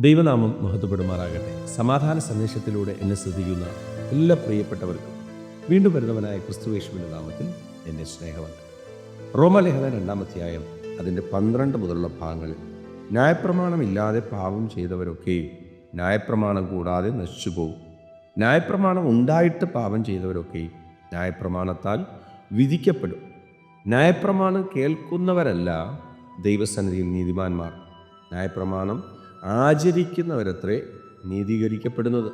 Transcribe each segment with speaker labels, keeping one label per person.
Speaker 1: ദൈവനാമം മഹത്വപ്പെടുമാറാകട്ടെ. സമാധാന സന്ദേശത്തിലൂടെ എന്നെ ശ്രദ്ധിക്കുന്ന എല്ലാ പ്രിയപ്പെട്ടവർക്കും വീണ്ടും വരുന്നവനായ ക്രിസ്തുവേശുവിന്റെ നാമത്തിൽ എന്നെ സ്നേഹമുണ്ട് റോമലേഖന രണ്ടാമധ്യായം അതിന്റെ പന്ത്രണ്ട് മുതലുള്ള ഭാഗങ്ങളിൽ ന്യായപ്രമാണമില്ലാതെ പാപം ചെയ്തവരൊക്കെയും ന്യായപ്രമാണം കൂടാതെ നശിച്ചു പോകും ന്യായപ്രമാണം ഉണ്ടായിട്ട് പാപം ചെയ്തവരൊക്കെയും ന്യായപ്രമാണത്താൽ വിധിക്കപ്പെടും. ന്യായപ്രമാണം കേൾക്കുന്നവരല്ല ദൈവസന്നിധിയിൽ നീതിമാന്മാർ. ന്യായപ്രമാണം ആചരിക്കുന്നവരത്രേ നീതീകരിക്കപ്പെടുന്നത്.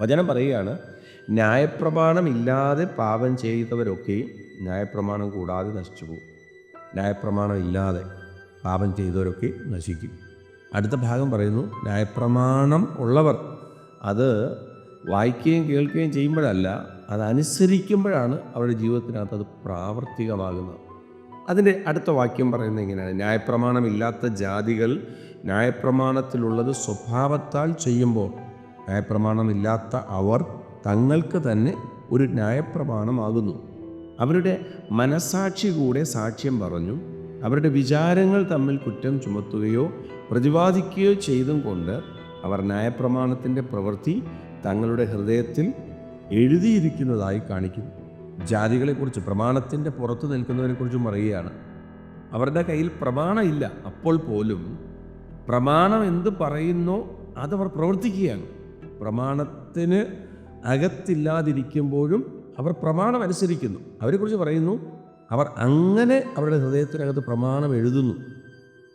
Speaker 1: വചനം പറയുകയാണ് ന്യായപ്രമാണം ഇല്ലാതെ പാപം ചെയ്തവരൊക്കെയും ന്യായപ്രമാണം കൂടാതെ നശിച്ചു പോകും. ന്യായപ്രമാണം ഇല്ലാതെ പാപം ചെയ്തവരൊക്കെ നശിക്കും. അടുത്ത ഭാഗം പറയുന്നു ന്യായപ്രമാണം ഉള്ളവർ അത് വായിക്കുകയും കേൾക്കുകയും ചെയ്യുമ്പോഴല്ല അതനുസരിക്കുമ്പോഴാണ് അവരുടെ ജീവിതത്തിനകത്ത് അത് പ്രാവർത്തികമാകുന്നത്. അതിന്റെ അടുത്ത വാക്യം പറയുന്നത് എങ്ങനെയാണ് ന്യായപ്രമാണമില്ലാത്ത ജാതികൾ ന്യായപ്രമാണത്തിലുള്ളത് സ്വഭാവത്താൽ ചെയ്യുമ്പോൾ ന്യായപ്രമാണമില്ലാത്ത അവർ തങ്ങൾക്ക് തന്നെ ഒരു ന്യായപ്രമാണമാകുന്നു. അവരുടെ മനസാക്ഷി കൂടെ സാക്ഷ്യം പറഞ്ഞു അവരുടെ വിചാരങ്ങൾ തമ്മിൽ കുറ്റം ചുമത്തുകയോ പ്രതിപാദിക്കുകയോ ചെയ്തും കൊണ്ട് അവർ ന്യായപ്രമാണത്തിന്റെ പ്രവൃത്തി തങ്ങളുടെ ഹൃദയത്തിൽ എഴുതിയിരിക്കുന്നതായി കാണിക്കുന്നു. ജാതികളെക്കുറിച്ച് പ്രമാണത്തിന്റെ പുറത്ത് നിൽക്കുന്നവരെക്കുറിച്ചും പറയുകയാണ്. അവരുടെ കയ്യിൽ പ്രമാണമില്ല. അപ്പോൾ പോലും പ്രമാണം എന്ത് പറയുന്നോ അതവർ പ്രവർത്തിക്കുകയാണ്. പ്രമാണത്തിന് അകത്തില്ലാതിരിക്കുമ്പോഴും അവർ പ്രമാണം അനുസരിക്കുന്നു. അവരെക്കുറിച്ച് പറയുന്നു അവർ അങ്ങനെ അവരുടെ ഹൃദയത്തിനകത്ത് പ്രമാണം എഴുതുന്നു.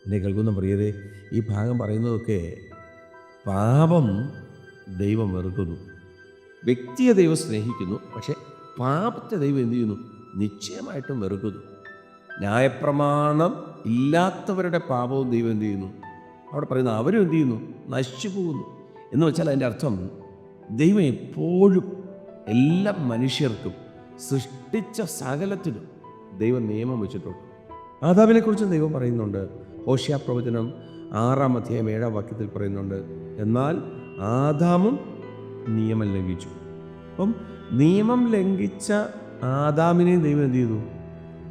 Speaker 1: എന്നെ കേൾക്കുന്ന പ്രിയതേ ഈ ഭാഗം പറയുന്നതൊക്കെ പാപം ദൈവം വെറുക്കുന്നു. വ്യക്തിയെ ദൈവം സ്നേഹിക്കുന്നു പക്ഷേ പാപത്തെ ദൈവം എന്തു ചെയ്യുന്നു? നിശ്ചയമായിട്ടും വെറുക്കുന്നു. ന്യായപ്രമാണം ഇല്ലാത്തവരുടെ പാപവും ദൈവം എന്തു ചെയ്യുന്നു? അവിടെ പറയുന്നത് അവരും എന്ത് ചെയ്യുന്നു? നശിച്ചു പോകുന്നു എന്ന് വെച്ചാൽ അതിന്റെ അർത്ഥം ദൈവം എപ്പോഴും എല്ലാ മനുഷ്യർക്കും സൃഷ്ടിച്ച സകലത്തിനും ദൈവം നിയമം വെച്ചിട്ടുണ്ട്. ആദാമിനെക്കുറിച്ചും ദൈവം പറയുന്നുണ്ട്. ഹോഷ്യ പ്രവചനം ആറാം അധ്യായം ഏഴാം വാക്യത്തിൽ പറയുന്നുണ്ട് എന്നാൽ ആദാമും നിയമം ലംഘിച്ചു. അപ്പം നിയമം ലംഘിച്ച ആദാമിനെ ദൈവം എന്ത് ചെയ്തു?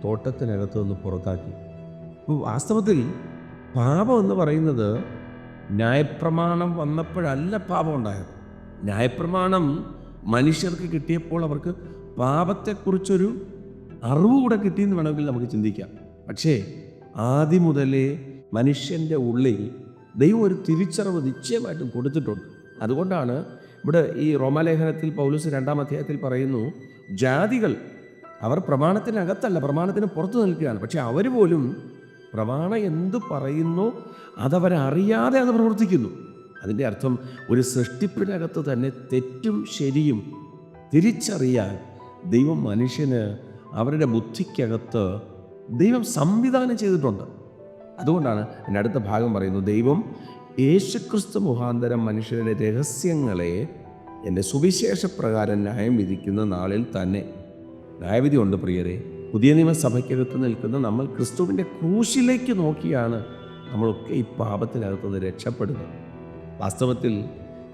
Speaker 1: തോട്ടത്തിനകത്ത് നിന്ന് പുറത്താക്കി. അപ്പോൾ വാസ്തവത്തിൽ പാപം എന്ന് പറയുന്നത് ന്യായപ്രമാണം വന്നപ്പോഴല്ല പാപം ഉണ്ടായത്. ന്യായപ്രമാണം മനുഷ്യർക്ക് കിട്ടിയപ്പോൾ അവർക്ക് പാപത്തെക്കുറിച്ചൊരു അറിവ് കൂടെ കിട്ടിയെന്ന് വേണമെങ്കിൽ നമുക്ക് ചിന്തിക്കാം. പക്ഷേ ആദ്യം മുതലേ മനുഷ്യന്റെ ഉള്ളിൽ ദൈവം ഒരു തിരിച്ചറിവ് നിശ്ചയമായിട്ടും കൊടുത്തിട്ടുണ്ട്. അതുകൊണ്ടാണ് ഇവിടെ ഈ റോമാലേഖനത്തിൽ പൗലൂസ് രണ്ടാം അധ്യായത്തിൽ പറയുന്നു ജാതികൾ അവർ പ്രമാണത്തിനകത്തല്ല പ്രമാണത്തിന് പുറത്തു നിൽക്കുകയാണ്. പക്ഷേ അവർ പോലും പ്രമാണം എന്ത് പറയുന്നു അതവരറിയാതെ അത് പ്രവർത്തിക്കുന്നു. അതിന്റെ അർത്ഥം ഒരു സൃഷ്ടിപ്പിനകത്ത് തന്നെ തെറ്റും ശരിയും തിരിച്ചറിയാൻ ദൈവം മനുഷ്യന് അവരുടെ ബുദ്ധിക്കകത്ത് ദൈവം സംവിധാനം ചെയ്തിട്ടുണ്ട്. അതുകൊണ്ടാണ് എന്റെ അടുത്ത ഭാഗം പറയുന്നു ദൈവം യേശുക്രിസ്തു മുഖാന്തരം മനുഷ്യരുടെ രഹസ്യങ്ങളെ എന്റെ സുവിശേഷപ്രകാരം ന്യായം വിധിക്കുന്ന നാളിൽ തന്നെ. ന്യായവിധി ഉണ്ട് പ്രിയരെ. പുതിയ നിയമസഭയ്ക്കകത്ത് നിൽക്കുന്ന നമ്മൾ ക്രിസ്തുവിന്റെ ക്രൂശിലേക്ക് നോക്കിയാണ് നമ്മളൊക്കെ ഈ പാപത്തിനകത്തുനിന്ന് രക്ഷപ്പെടുന്നത്. വാസ്തവത്തിൽ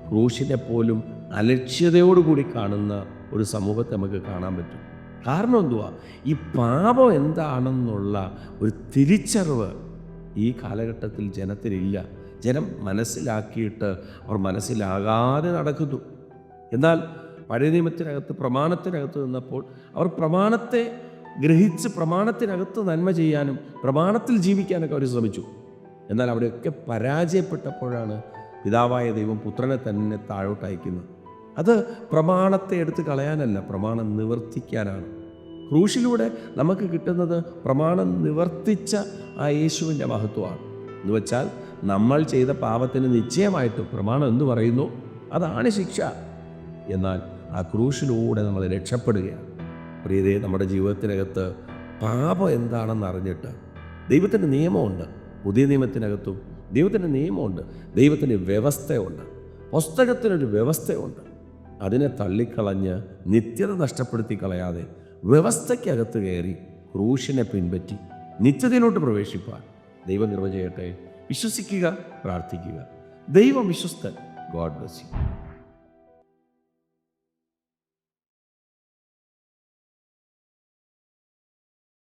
Speaker 1: ക്രൂശിനെ പോലും അലക്ഷ്യതയോടുകൂടി കാണുന്ന ഒരു സമൂഹത്തെ നമുക്ക് കാണാൻ പറ്റും. കാരണം എന്തുവാ? ഈ പാപം എന്താണെന്നുള്ള ഒരു തിരിച്ചറിവ് ഈ കാലഘട്ടത്തിൽ ജനത്തിനില്ല ജനം മനസ്സിലാക്കിയിട്ട് അവർ മനസ്സിലാകാതെ നടക്കുന്നു. എന്നാൽ പഴയ നിയമത്തിനകത്ത് പ്രമാണത്തിനകത്ത് നിന്നപ്പോൾ അവർ പ്രമാണത്തെ ഗ്രഹിച്ച് പ്രമാണത്തിനകത്ത് നന്മ ചെയ്യാനും പ്രമാണത്തിൽ ജീവിക്കാനൊക്കെ അവർ ശ്രമിച്ചു. എന്നാൽ അവിടെയൊക്കെ പരാജയപ്പെട്ടപ്പോഴാണ് പിതാവായ ദൈവം പുത്രനെ തന്നെ താഴോട്ട് അയക്കുന്നത്. അത് പ്രമാണത്തെ എടുത്ത് കളയാനല്ല പ്രമാണം നിവർത്തിക്കാനാണ്. ക്രൂശിലൂടെ നമുക്ക് കിട്ടുന്നത് പ്രമാണം നിവർത്തിച്ച ആ യേശുവിന്റെ മഹത്വമാണ്. എന്ന് വെച്ചാൽ നമ്മൾ ചെയ്ത പാപത്തിന് നിശ്ചയമായിട്ട് പ്രമാണം എന്ന് പറയുന്നു? അതാണ് ശിക്ഷ. എന്നാൽ ആ ക്രൂശിലൂടെ നമ്മൾ രക്ഷപ്പെടുകയാണ്. പ്രിയതയെ നമ്മുടെ ജീവിതത്തിനകത്ത് പാപം എന്താണെന്ന് അറിഞ്ഞിട്ട് ദൈവത്തിന്റെ നിയമമുണ്ട്. പുതിയ നിയമത്തിനകത്തും ദൈവത്തിന്റെ നിയമമുണ്ട്. ദൈവത്തിന്റെ വ്യവസ്ഥയുണ്ട്. പുസ്തകത്തിനൊരു വ്യവസ്ഥയുണ്ട്. അതിനെ തള്ളിക്കളഞ്ഞ് നിത്യത നഷ്ടപ്പെടുത്തി കളയാതെ വ്യവസ്ഥയ്ക്കകത്ത് കയറി ക്രൂശിനെ പിൻപറ്റി നിത്യതയിലോട്ട് പ്രവേശിപ്പാൻ ദൈവം നിർവചയട്ടെ വിശ്വസിക്കുക പ്രാർത്ഥിക്കുക. ദൈവം വിശ്വസ്തൻ. God bless you.